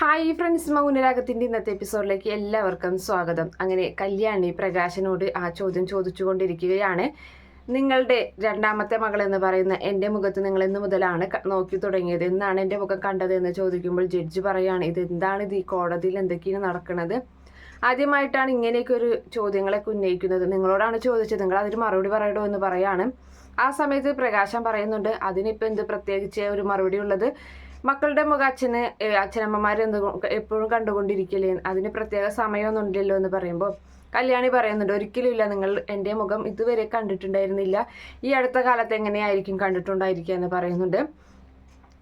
Hi friends മൗനരാഗത്തിന്റെ ഇന്നത്തെ എപ്പിസോഡിലേക്ക് എല്ലാവർക്കും സ്വാഗതം. അങ്ങനെ കല്യാണി പ്രകാശനോട് ആ ചോദ്യം ചോദിച്ചുകൊണ്ടിരിക്കുകയാണ്. നിങ്ങളുടെ രണ്ടാമത്തെ മകൾ എന്ന് പറയുന്ന എന്റെ മുഖത്ത് നിങ്ങൾ എന്ന് മുതലാണ് നോക്കി തുടങ്ങിയത്. എന്നാണ് എന്റെ മുഖം കണ്ടത് എന്ന് ചോദിക്കുമ്പോൾ ജഡ്ജ് പറയാണ് ഇത് എന്താണ് ഇത്? ഈ കോടതിയിൽ എന്തൊക്കെയാണ് നടക്കുന്നത് ആദ്യമായിട്ടാണ് ഇങ്ങനെയൊക്കെ ഒരു ചോദ്യങ്ങളൊക്കെ ഉന്നയിക്കുന്നത്. നിങ്ങളോടാണ് ചോദിച്ചത്. നിങ്ങൾ അതിന് മറുപടി പറയണോ എന്ന് പറയാണ്. ആ സമയത്ത് പ്രകാശം പറയുന്നുണ്ട് അതിനിപ്പോൾ എന്ത് പ്രത്യേകിച്ച് ഒരു മറുപടി ഉള്ളത്? മക്കളുടെ മുഖം അച്ഛന് അച്ഛനമ്മമാർ എന്ത് എപ്പോഴും കണ്ടുകൊണ്ടിരിക്കലേ അതിന് പ്രത്യേക സമയമൊന്നും ഇല്ലല്ലോ എന്ന് പറയുമ്പോൾ കല്യാണി പറയുന്നുണ്ട് ഒരിക്കലും ഇല്ല നിങ്ങൾ എന്റെ മുഖം ഇതുവരെ കണ്ടിട്ടുണ്ടായിരുന്നില്ല. ഈ അടുത്ത കാലത്ത് എങ്ങനെയായിരിക്കും കണ്ടിട്ടുണ്ടായിരിക്കുക? എന്ന് പറയുന്നുണ്ട്.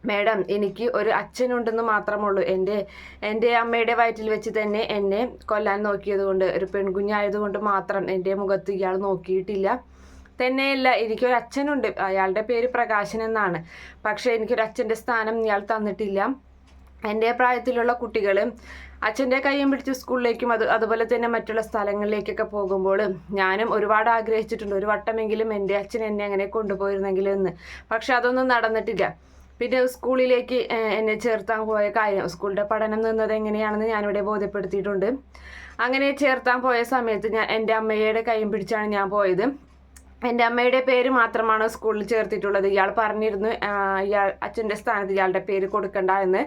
മേഡം എനിക്ക് ഒരു അച്ഛനുണ്ടെന്ന് മാത്രമുള്ളൂ. എന്റെ എന്റെ അമ്മയുടെ വയറ്റിൽ വെച്ച് തന്നെ എന്നെ കൊല്ലാൻ നോക്കിയത് കൊണ്ട് ഒരു പെൺകുഞ്ഞായതുകൊണ്ട് മാത്രം എന്റെ മുഖത്ത് ഇയാൾ നോക്കിയിട്ടില്ല. തന്നെയല്ല എനിക്കൊരു അച്ഛനുണ്ട് അയാളുടെ പേര് പ്രകാശൻ എന്നാണ്. പക്ഷേ എനിക്കൊരു അച്ഛന്റെ സ്ഥാനം ഇയാൾ തന്നിട്ടില്ല. എന്റെ പ്രായത്തിലുള്ള കുട്ടികൾ അച്ഛന്റെ കൈയും പിടിച്ച് സ്കൂളിലേക്കും അത് അതുപോലെ തന്നെ മറ്റുള്ള സ്ഥലങ്ങളിലേക്കൊക്കെ പോകുമ്പോൾ ഞാനും ഒരുപാട് ആഗ്രഹിച്ചിട്ടുണ്ട്. ഒരു വട്ടമെങ്കിലും എന്റെ അച്ഛൻ എന്നെ അങ്ങനെ കൊണ്ടുപോയിരുന്നെങ്കിൽ എന്ന്. പക്ഷെ അതൊന്നും നടന്നിട്ടില്ല. പിന്നെ സ്കൂളിലേക്ക് എന്നെ ചേർത്താൻ പോയ കാര്യം സ്കൂളിന്റെ പഠനം നിന്നത് എങ്ങനെയാണെന്ന് ഞാനിവിടെ ബോധ്യപ്പെടുത്തിയിട്ടുണ്ട്. അങ്ങനെ ചേർത്താൻ പോയ സമയത്ത് ഞാൻ എന്റെ അമ്മയുടെ കൈയും പിടിച്ചാണ് ഞാൻ പോയത്. എന്റെ അമ്മയുടെ പേര് മാത്രമാണ് സ്കൂളിൽ ചേർത്തിട്ടുള്ളത്. ഇയാൾ പറഞ്ഞിരുന്നു ഇയാൾ അച്ഛന്റെ സ്ഥാനത്ത് ഇയാളുടെ പേര് കൊടുക്കണ്ട എന്ന്.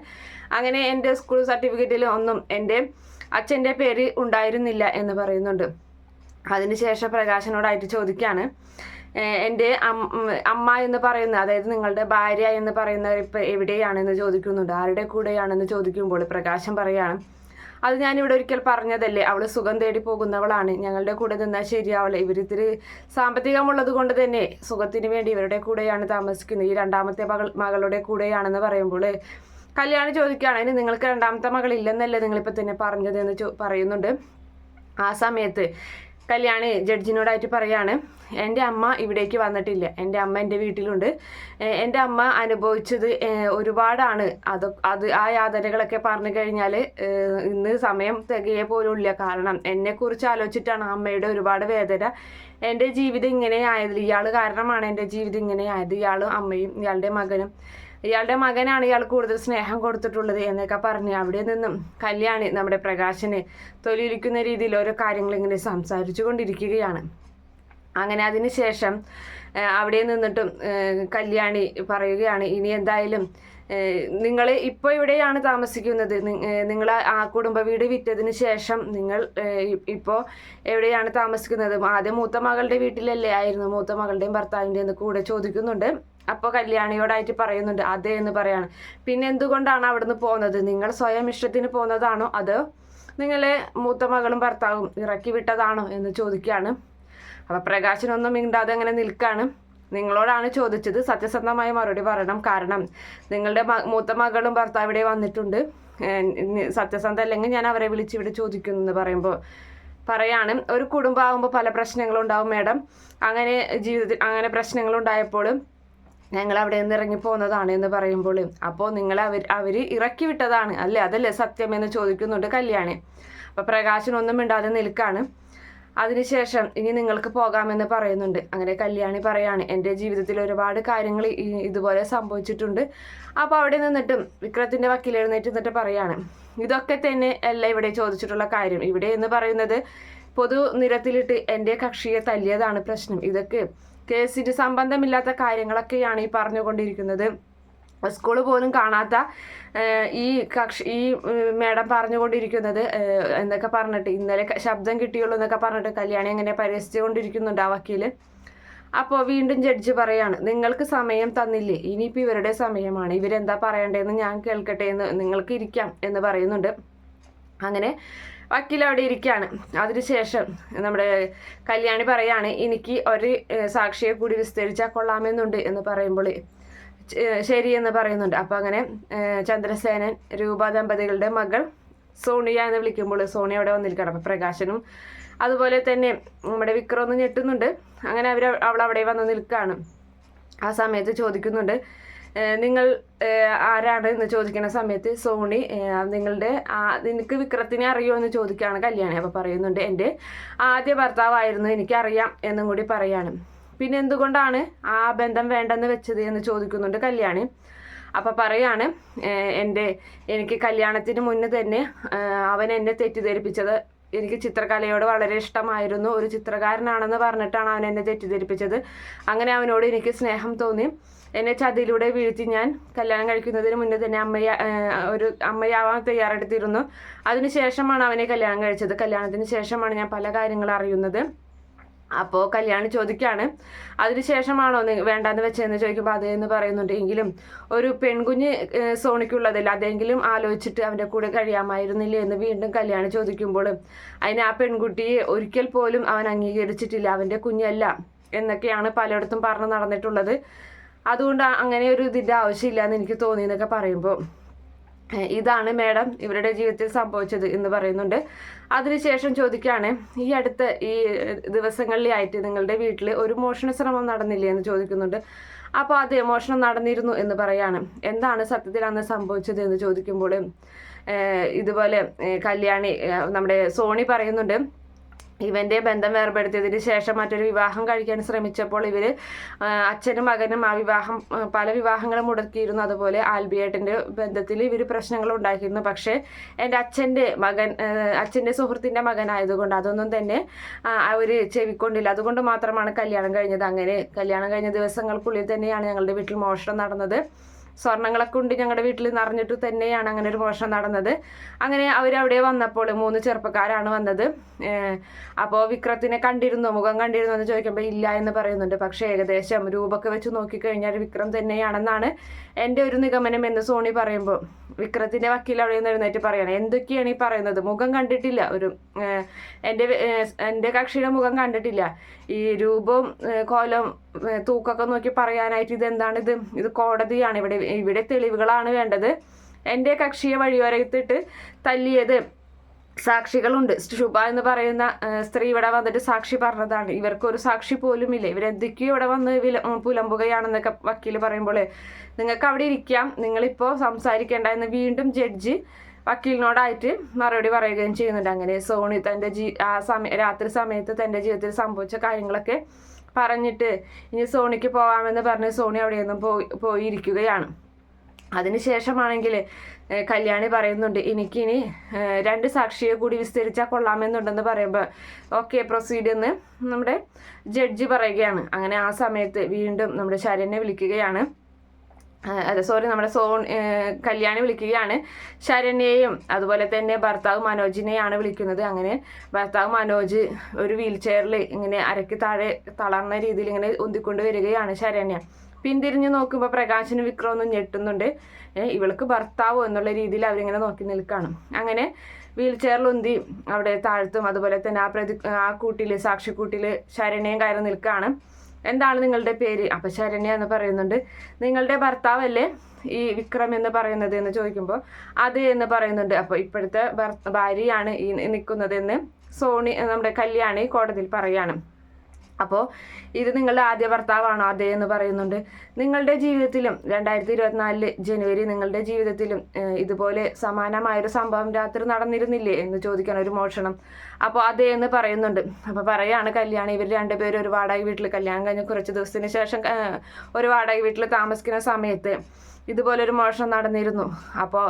അങ്ങനെ എന്റെ സ്കൂൾ സർട്ടിഫിക്കറ്റിൽ ഒന്നും എന്റെ അച്ഛന്റെ പേര് ഉണ്ടായിരുന്നില്ല എന്ന് പറയുന്നുണ്ട്. അതിനുശേഷം പ്രകാശനോടായിട്ട് ചോദിക്കുകയാണ് എന്റെ അമ്മ എന്ന് പറയുന്ന അതായത് നിങ്ങളുടെ ഭാര്യ എന്ന് പറയുന്നവർ ഇപ്പം എവിടെയാണെന്ന് ചോദിക്കുന്നുണ്ട്. ആരുടെ കൂടെയാണെന്ന് ചോദിക്കുമ്പോൾ പ്രകാശം പറയാണ് അത് ഞാനിവിടെ ഒരിക്കൽ പറഞ്ഞതല്ലേ അവൾ സുഖം തേടി പോകുന്നവളാണ്. ഞങ്ങളുടെ കൂടെ നിന്നാൽ ശരിയാവില്ല ഇവരിത്തിരി സാമ്പത്തികമുള്ളത് കൊണ്ട് തന്നെ സുഖത്തിന് വേണ്ടി ഇവരുടെ കൂടെയാണ് താമസിക്കുന്നത്. ഈ രണ്ടാമത്തെ മകൾ മകളുടെ കൂടെയാണെന്ന് പറയുമ്പോൾ കല്യാണം ചോദിക്കുകയാണ് ഇനി നിങ്ങൾക്ക് രണ്ടാമത്തെ മകൾ ഇല്ലെന്നല്ലേ നിങ്ങളിപ്പോൾ തന്നെ പറഞ്ഞത്? എന്ന് പറയുന്നുണ്ട്. ആ സമയത്ത് കല്യാണി ജഡ്ജിനോടായിട്ട് പറയാണ് എന്റെ അമ്മ ഇവിടേക്ക് വന്നിട്ടില്ല. എന്റെ അമ്മ എന്റെ വീട്ടിലുണ്ട്. എന്റെ അമ്മ അനുഭവിച്ചത് ഒരുപാടാണ്. അത് അത് ആ യാതനകളൊക്കെ പറഞ്ഞു കഴിഞ്ഞാൽ ഇന്ന് സമയം തികയെ പോലും ഇല്ല. കാരണം എന്നെക്കുറിച്ച് ആലോചിച്ചിട്ടാണ് അമ്മയുടെ ഒരുപാട് വേദന. എന്റെ ജീവിതം ഇങ്ങനെ ആയത് ഇയാൾ കാരണമാണ് എന്റെ ജീവിതം ഇങ്ങനെ ആയത്. ഇയാളും അമ്മയും ഇയാളുടെ മകനും. ഇയാളുടെ മകനാണ് ഇയാൾ കൂടുതൽ സ്നേഹം കൊടുത്തിട്ടുള്ളത് എന്നൊക്കെ പറഞ്ഞ് അവിടെ നിന്നും കല്യാണി നമ്മുടെ പ്രകാശന് തൊലിയിരിക്കുന്ന രീതിയിൽ ഓരോ കാര്യങ്ങൾ ഇങ്ങനെ സംസാരിച്ചു കൊണ്ടിരിക്കുകയാണ്. അങ്ങനെ അതിന് ശേഷം അവിടെ നിന്നിട്ടും കല്യാണി പറയുകയാണ് ഇനി എന്തായാലും നിങ്ങൾ ഇപ്പോൾ ഇവിടെയാണ് താമസിക്കുന്നത്. നിങ്ങൾ ആ കുടുംബ വീട് വിറ്റതിന് ശേഷം നിങ്ങൾ ഇപ്പോൾ എവിടെയാണ് താമസിക്കുന്നത്? ആദ്യം മൂത്ത മകളുടെ വീട്ടിലല്ലേ ആയിരുന്നു. മൂത്ത മകളുടെയും ഭർത്താവിന്റെയും കൂടെ ചോദിക്കുന്നുണ്ട്. അപ്പോൾ കല്യാണിയോടായിട്ട് പറയുന്നുണ്ട് അതെ എന്ന് പറയാണ്. പിന്നെ എന്തുകൊണ്ടാണ് അവിടുന്ന് പോകുന്നത്? നിങ്ങൾ സ്വയം ഇഷ്ടത്തിന് പോകുന്നതാണോ? അതോ നിങ്ങളെ മൂത്ത മകളും ഭർത്താവും ഇറക്കി വിട്ടതാണോ എന്ന് ചോദിക്കുകയാണ്. അപ്പോൾ പ്രകാശനൊന്നും മിണ്ടാതെ അങ്ങനെ നിൽക്കാണ്. നിങ്ങളോടാണ് ചോദിച്ചത് സത്യസന്ധമായി മറുപടി പറയണം. കാരണം നിങ്ങളുടെ മൂത്ത മകളും ഭർത്താവ് ഇവിടെ വന്നിട്ടുണ്ട്. സത്യസന്ധ അല്ലെങ്കിൽ ഞാൻ അവരെ വിളിച്ച് ഇവിടെ ചോദിക്കുന്നു എന്ന് പറയുമ്പോൾ പറയാണ്. ഒരു കുടുംബമാകുമ്പോൾ പല പ്രശ്നങ്ങളുണ്ടാവും മാഡം. അങ്ങനെ ജീവിതത്തിൽ അങ്ങനെ പ്രശ്നങ്ങളുണ്ടായപ്പോൾ ഞങ്ങൾ അവിടെ നിന്ന് ഇറങ്ങി പോകുന്നതാണ് എന്ന് പറയുമ്പോൾ അപ്പോൾ നിങ്ങൾ അവർ അവർ ഇറക്കി വിട്ടതാണ്. അല്ലേ? അതല്ലേ സത്യം എന്ന് ചോദിക്കുന്നുണ്ട് കല്യാണി. അപ്പോൾ പ്രകാശനൊന്നും മിണ്ടാതെ നിൽക്കാണ്. അതിനുശേഷം ഇനി നിങ്ങൾക്ക് പോകാമെന്ന് പറയുന്നുണ്ട്. അങ്ങനെ കല്യാണി പറയാണ് എന്റെ ജീവിതത്തിൽ ഒരുപാട് കാര്യങ്ങൾ ഇതുപോലെ സംഭവിച്ചിട്ടുണ്ട്. അപ്പോൾ അവിടെ നിന്നിട്ടും വിക്രത്തിന്റെ വക്കീൽ എഴുന്നേറ്റ് നിന്നിട്ട് പറയാണ് ഇതൊക്കെ തന്നെ അല്ല ഇവിടെ ചോദിച്ചിട്ടുള്ള കാര്യം. ഇവിടെ എന്ന് പറയുന്നത് പൊതു നിരത്തിലിട്ട് എന്റെ കക്ഷിയെ തല്ലിയതാണ് പ്രശ്നം. ഇതൊക്കെ കേസിന് സംബന്ധമില്ലാത്ത കാര്യങ്ങളൊക്കെയാണ് ഈ പറഞ്ഞുകൊണ്ടിരിക്കുന്നത്. സ്കൂൾ പോലും കാണാത്ത ഈ കക്ഷി ഈ മേഡം പറഞ്ഞുകൊണ്ടിരിക്കുന്നത് എന്നൊക്കെ പറഞ്ഞിട്ട് ഇന്നലെ ശബ്ദം കിട്ടിയുള്ളൂ എന്നൊക്കെ പറഞ്ഞിട്ട് കല്യാണി അങ്ങനെ പരിഹസിച്ചുകൊണ്ടിരിക്കുന്നുണ്ട് ആ വക്കീൽ? അപ്പോൾ വീണ്ടും ജഡ്ജി പറയാണ് നിങ്ങൾക്ക് സമയം തന്നില്ലേ? ഇനിയിപ്പോൾ ഇവരുടെ സമയമാണ്. ഇവരെന്താ പറയണ്ടേന്ന് ഞാൻ കേൾക്കട്ടെ എന്ന് നിങ്ങൾക്ക് ഇരിക്കാം എന്ന് പറയുന്നുണ്ട്. അങ്ങനെ വക്കീൽ അവിടെ ഇരിക്കുകയാണ് അതിനുശേഷം നമ്മുടെ കല്യാണി പറയാണ് എനിക്ക് ഒരു സാക്ഷിയെ കൂടി വിസ്തരിച്ചാൽ കൊള്ളാമെന്നുണ്ട് എന്ന് പറയുമ്പോൾ ശരി എന്ന് പറയുന്നുണ്ട്. അപ്പോൾ അങ്ങനെ ചന്ദ്രസേനൻ രൂപ ദമ്പതികളുടെ മകൾ സോണിയ എന്ന് വിളിക്കുമ്പോൾ സോണിയ അവിടെ വന്നിരിക്കണം അപ്പോൾ പ്രകാശനും അതുപോലെ തന്നെ നമ്മുടെ വിക്രം ഒന്ന് ഞെട്ടുന്നുണ്ട്. അങ്ങനെ അവർ അവൾ അവിടെ വന്ന് നിൽക്കുകയാണ്. ആ സമയത്ത് ചോദിക്കുന്നുണ്ട് നിങ്ങൾ ആരാണ് എന്ന് ചോദിക്കുന്ന സമയത്ത് സോണി നിങ്ങളുടെ നിനക്ക് വിക്രത്തിനെ അറിയോ എന്ന് ചോദിക്കുകയാണ് കല്യാണി. അപ്പോൾ പറയുന്നുണ്ട് എന്റെ ആദ്യ ഭർത്താവായിരുന്നു എനിക്കറിയാം എന്നും കൂടി പറയാണ്. പിന്നെ എന്തുകൊണ്ടാണ് ആ ബന്ധം വേണ്ടെന്ന് വെച്ചത് എന്ന് ചോദിക്കുന്നുണ്ട് കല്യാണി. അപ്പം പറയാണ് എന്റെ എനിക്ക് കല്യാണത്തിന് മുന്നേ തന്നെ അവൻ എന്നെ തെറ്റിദ്ധരിപ്പിച്ചത് എനിക്ക് ചിത്രകലയോട് വളരെ ഇഷ്ടമായിരുന്നു. ഒരു ചിത്രകാരനാണെന്ന് പറഞ്ഞിട്ടാണ് അവൻ എന്നെ തെറ്റിദ്ധരിപ്പിച്ചത്. അങ്ങനെ അവനോട് എനിക്ക് സ്നേഹം തോന്നി. എന്നെ ചതിയിലൂടെ വീഴ്ത്തി ഞാൻ കല്യാണം കഴിക്കുന്നതിന് മുന്നേ തന്നെ അമ്മയ ഒരു അമ്മയാവാൻ തയ്യാറെടുത്തിരുന്നു. അതിനുശേഷമാണ് അവനെ കല്യാണം കഴിച്ചത്. കല്യാണത്തിന് ശേഷമാണ് ഞാൻ പല കാര്യങ്ങളും അറിയുന്നത്. അപ്പോൾ കല്യാണി ചോദിക്കുകയാണ് അതിനുശേഷമാണോ വേണ്ടാന്ന് വെച്ചതെന്ന് ചോദിക്കുമ്പോൾ അതേ എന്ന് പറയുന്നുണ്ട്. എങ്കിലും ഒരു പെൺകുഞ്ഞ് സോണിക്കുള്ളതല്ല അതെങ്കിലും ആലോചിച്ചിട്ട് അവന്റെ കൂടെ കഴിയാമായിരുന്നില്ലേ എന്ന് വീണ്ടും കല്യാണി ചോദിക്കുമ്പോൾ അതിന് ആ പെൺകുട്ടിയെ ഒരിക്കൽ പോലും അവൻ അംഗീകരിച്ചിട്ടില്ല. അവന്റെ കുഞ്ഞല്ല എന്നൊക്കെയാണ് പലയിടത്തും പറഞ്ഞു നടന്നിട്ടുള്ളത്. അതുകൊണ്ട് അങ്ങനെ ഒരു ഇതിന്റെ ആവശ്യമില്ല എന്ന് എനിക്ക് തോന്നിയെന്നൊക്കെ പറയുമ്പോൾ ഇതാണ് മേഡം ഇവരുടെ ജീവിതത്തിൽ സംഭവിച്ചത് എന്ന് പറയുന്നുണ്ട്. അതിനുശേഷം ചോദിക്കുകയാണ് ഈ അടുത്ത ഈ ദിവസങ്ങളിലായിട്ട് നിങ്ങളുടെ വീട്ടിൽ ഒരു മോഷണ ശ്രമം നടന്നില്ലേ? എന്ന് ചോദിക്കുന്നുണ്ട്. അപ്പോൾ അത് മോഷണം നടന്നിരുന്നു എന്ന് പറയാണ്. എന്താണ് സത്യത്തിൽ അന്ന് സംഭവിച്ചത്? എന്ന് ചോദിക്കുമ്പോൾ ഇതുപോലെ കല്യാണി നമ്മുടെ സോണി പറയുന്നുണ്ട് ഇവന്റെ ബന്ധം വേർപെടുത്തിയതിന് ശേഷം മറ്റൊരു വിവാഹം കഴിക്കാൻ ശ്രമിച്ചപ്പോൾ ഇവർ അച്ഛനും മകനും ആ വിവാഹം പല വിവാഹങ്ങളും മുടക്കിയിരുന്നു. അതുപോലെ ആൽബിയേട്ടന്റെ ബന്ധത്തിൽ ഇവർ പ്രശ്നങ്ങൾ ഉണ്ടാക്കിയിരുന്നു. പക്ഷേ എന്റെ അച്ഛന്റെ മകൻ അച്ഛന്റെ സുഹൃത്തിന്റെ മകനായതുകൊണ്ട് അതൊന്നും തന്നെ അവർ ചെവിക്കൊണ്ടില്ല. അതുകൊണ്ട് മാത്രമാണ് കല്യാണം കഴിഞ്ഞത്. അങ്ങനെ കല്യാണം കഴിഞ്ഞ ദിവസങ്ങൾക്കുള്ളിൽ തന്നെയാണ് ഞങ്ങളുടെ വീട്ടിൽ മോഷണം നടന്നത്. സ്വർണങ്ങളൊക്കെ ഉണ്ട് ഞങ്ങളുടെ വീട്ടിൽ നിറഞ്ഞിട്ട് തന്നെയാണ് അങ്ങനെ ഒരു മോഷണം നടന്നത്. അങ്ങനെ അവരവിടെ വന്നപ്പോൾ മൂന്ന് ചെറുപ്പക്കാരാണ് വന്നത്. അപ്പോൾ വിക്രത്തിനെ കണ്ടിരുന്നു? മുഖം കണ്ടിരുന്നു എന്ന് ചോദിക്കുമ്പോൾ ഇല്ല എന്ന് പറയുന്നുണ്ട്. പക്ഷേ ഏകദേശം രൂപമൊക്കെ വെച്ച് നോക്കിക്കഴിഞ്ഞാൽ വിക്രം തന്നെയാണെന്നാണ് എന്റെ ഒരു നിഗമനം എന്ന് സോണി പറയുമ്പോൾ വിക്രത്തിന്റെ വക്കീൽ അവിടെ നിന്ന് എഴുന്നേറ്റ് പറയണം എന്തൊക്കെയാണ് ഈ പറയുന്നത്? മുഖം കണ്ടിട്ടില്ല. ഒരു എന്റെ എന്റെ കക്ഷിയുടെ മുഖം കണ്ടിട്ടില്ല. ഈ രൂപം കോലം ഏഹ്, തൂക്കമൊക്കെ നോക്കി പറയാനായിട്ട് ഇതെന്താണിത് ഇത്? കോടതിയാണ്. ഇവിടെ ഇവിടെ തെളിവുകളാണ് വേണ്ടത്. എന്റെ കക്ഷിയെ വഴിയോരത്തിട്ട് തല്ലിയത് സാക്ഷികളുണ്ട്. ശുഭ എന്ന് പറയുന്ന സ്ത്രീ ഇവിടെ വന്നിട്ട് സാക്ഷി പറഞ്ഞതാണ്. ഇവർക്കൊരു സാക്ഷി പോലും ഇല്ല ഇവരെന്തൊക്കെയോ ഇവിടെ വന്ന് വില പുലമ്പുകയാണെന്നൊക്കെ വക്കീൽ പറയുമ്പോൾ നിങ്ങൾക്ക് അവിടെ ഇരിക്കാം. നിങ്ങളിപ്പോൾ സംസാരിക്കേണ്ട എന്ന് വീണ്ടും ജഡ്ജി വക്കീലിനോടായിട്ട് മറുപടി പറയുകയും ചെയ്യുന്നുണ്ട്. അങ്ങനെ സോണി തന്റെ ജീ ആ സമയ രാത്രി സമയത്ത് തന്റെ ജീവിതത്തിൽ സംഭവിച്ച കാര്യങ്ങളൊക്കെ പറഞ്ഞിട്ട് ഇനി സോണിക്ക് പോകാമെന്ന് പറഞ്ഞ് സോണി അവിടെ നിന്നും പോയി പോയിരിക്കുകയാണ്. അതിനുശേഷമാണെങ്കിൽ കല്യാണി പറയുന്നുണ്ട് എനിക്കിനി രണ്ട് സാക്ഷിയെ കൂടി വിസ്തരിച്ചാൽ കൊള്ളാമെന്നുണ്ടെന്ന് പറയുമ്പോൾ ഓക്കെ പ്രൊസീഡ് എന്ന് നമ്മുടെ ജഡ്ജി പറയുകയാണ്. അങ്ങനെ ആ സമയത്ത് വീണ്ടും നമ്മുടെ ശരണ്യെ വിളിക്കുകയാണ്. അതെ സോറി നമ്മുടെ സോൺ കല്യാണി വിളിക്കുകയാണ്. ശരണ്യെയും അതുപോലെ തന്നെ ഭർത്താവ് മനോജിനെയാണ് വിളിക്കുന്നത്. അങ്ങനെ ഭർത്താവ് മനോജ് ഒരു വീൽ ചെയറിൽ ഇങ്ങനെ അരക്ക് താഴെ തളർന്ന രീതിയിൽ ഇങ്ങനെ ഉന്തിക്കൊണ്ട് വരികയാണ് ശരണ്യ. പിന്തിരിഞ്ഞു നോക്കുമ്പോൾ പ്രകാശിന് വിക്രമൊന്നും ഞെട്ടുന്നുണ്ട്. ഇവൾക്ക് ഭർത്താവോ എന്നുള്ള രീതിയിൽ അവരിങ്ങനെ നോക്കി നിൽക്കുകയാണ് അങ്ങനെ വീൽ ചെയറിൽ ഉന്തി അവിടെ താഴ്ത്തും. അതുപോലെ തന്നെ ആ പ്രതി ആ കൂട്ടിൽ സാക്ഷിക്കൂട്ടിൽ ശരണ്യയും കയറി നിൽക്കുകയാണ് എന്താണ് നിങ്ങളുടെ പേര്? അപ്പം ശരണ്യ എന്ന് പറയുന്നുണ്ട്. നിങ്ങളുടെ ഭർത്താവല്ലേ ഈ വിക്രം എന്ന് പറയുന്നത് എന്ന് ചോദിക്കുമ്പോൾ അത് എന്ന് പറയുന്നുണ്ട്. അപ്പോൾ ഇപ്പോഴത്തെ ഭാര്യയാണ് ഈ നിൽക്കുന്നതെന്ന് സോണി നമ്മുടെ കല്യാണി കോടതിയിൽ പറയാണ്. അപ്പോൾ ഇത് നിങ്ങളുടെ ആദ്യ ഭർത്താവാണോ അതെ എന്ന് പറയുന്നുണ്ട്. നിങ്ങളുടെ ജീവിതത്തിലും രണ്ടായിരത്തി ഇരുപത്തിനാലിൽ ജനുവരി നിങ്ങളുടെ ജീവിതത്തിലും ഇതുപോലെ സമാനമായൊരു സംഭവം രാത്രി നടന്നിരുന്നില്ലേ എന്ന് ചോദിക്കണം ഒരു മോഷണം. അപ്പോൾ അതേ എന്ന് പറയുന്നുണ്ട്. അപ്പോൾ പറയാണ് കല്യാണം ഇവർ രണ്ടുപേരും ഒരു വാടക വീട്ടിൽ കല്യാണം കഴിഞ്ഞ് കുറച്ച് ദിവസത്തിന് ശേഷം ഒരു വാടക വീട്ടിൽ താമസിക്കുന്ന സമയത്ത് ഇതുപോലെ ഒരു മോഷണം നടന്നിരുന്നു. അപ്പോൾ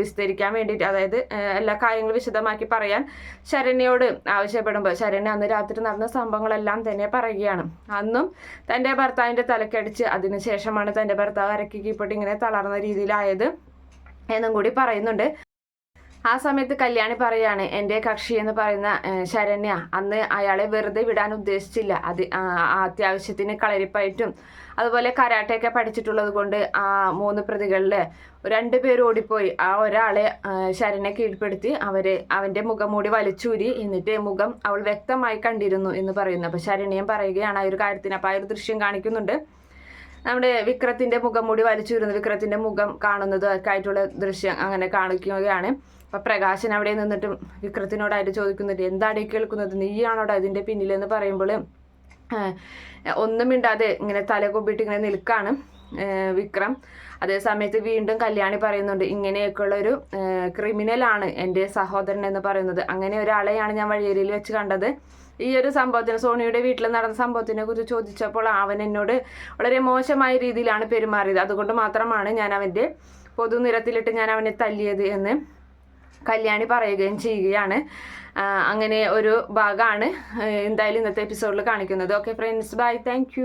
വിസ്തരിക്കാൻ വേണ്ടിയിട്ട് അതായത് എല്ലാ കാര്യങ്ങളും വിശദമാക്കി പറയാൻ ശരണ്യോട് ആവശ്യപ്പെടുമ്പോൾ ശരണ്യ അന്ന് രാത്രി നടന്ന സംഭവങ്ങളെല്ലാം തന്നെ പറയുകയാണ്. അന്നും തന്റെ ഭർത്താവിന്റെ തലക്കടിച്ച് അതിനുശേഷമാണ് തന്റെ ഭർത്താവ് അരക്കി കീപ്പോട്ട് ഇങ്ങനെ തളർന്ന രീതിയിലായത് എന്നും കൂടി പറയുന്നുണ്ട്. ആ സമയത്ത് കല്യാണി പറയാണ് എന്റെ കക്ഷി എന്ന് പറയുന്ന ശരണ്യ അന്ന് അയാളെ വെറുതെ വിടാൻ ഉദ്ദേശിച്ചില്ല. അത് അത്യാവശ്യത്തിന് കളരിപ്പായിട്ടും അതുപോലെ കരാട്ടയൊക്കെ പഠിച്ചിട്ടുള്ളത് കൊണ്ട് ആ മൂന്ന് പ്രതികളിൽ പേര് ഓടിപ്പോയി. ആ ഒരാളെ ശരണ്യ ശരണ്യെ കീഴ്പ്പെടുത്തി അവരെ അവന്റെ മുഖം മൂടി വലിച്ചൂരി എന്നിട്ട് മുഖം അവൾ വ്യക്തമായി കണ്ടിരുന്നു എന്ന് പറയുന്നു. അപ്പോൾ ശരണ്യം പറയുകയാണ് ആ ഒരു കാര്യത്തിന് അപ്പോൾ ആ ഒരു ദൃശ്യം കാണിക്കുന്നുണ്ട്. നമ്മുടെ വിക്രത്തിന്റെ മുഖം മൂടി വലിച്ചു വരുന്നത് വിക്രത്തിന്റെ മുഖം കാണുന്നത് ഒക്കെ ആയിട്ടുള്ള ദൃശ്യം അങ്ങനെ കാണിക്കുകയാണ്. അപ്പൊ പ്രകാശൻ അവിടെ നിന്നിട്ടും വിക്രത്തിനോടായിട്ട് ചോദിക്കുന്നുണ്ട് എന്താണ് കേൾക്കുന്നത്? നീയാണോടാ ഇതിന്റെ പിന്നിലെന്ന് പറയുമ്പോൾ ഒന്നും മിണ്ടാതെ ഇങ്ങനെ തല ഇങ്ങനെ നിൽക്കാണ് വിക്രം. അതേസമയത്ത് വീണ്ടും കല്യാണി പറയുന്നുണ്ട് ഇങ്ങനെയൊക്കെയുള്ള ഒരു ക്രിമിനലാണ് എന്റെ സഹോദരൻ എന്ന് പറയുന്നത്. അങ്ങനെ ഒരാളെയാണ് ഞാൻ വഴിയേരിയിൽ വെച്ച് കണ്ടത്. ഈ ഒരു സംഭവത്തിന് സോണിയുടെ വീട്ടിൽ നടന്ന സംഭവത്തിനെ കുറിച്ച് ചോദിച്ചപ്പോൾ അവൻ എന്നോട് വളരെ മോശമായ രീതിയിലാണ് പെരുമാറിയത്. അതുകൊണ്ട് മാത്രമാണ് ഞാൻ അവന്റെ പൊതുനിരത്തിലിട്ട് ഞാൻ അവനെ തല്ലിയത് എന്ന് കല്യാണി പറയുകയും ചെയ്യുകയാണ്. അങ്ങനെ ഒരു ഭാഗമാണ് എന്തായാലും ഇന്നത്തെ എപ്പിസോഡിൽ കാണിക്കുന്നത്. Okay friends bye thank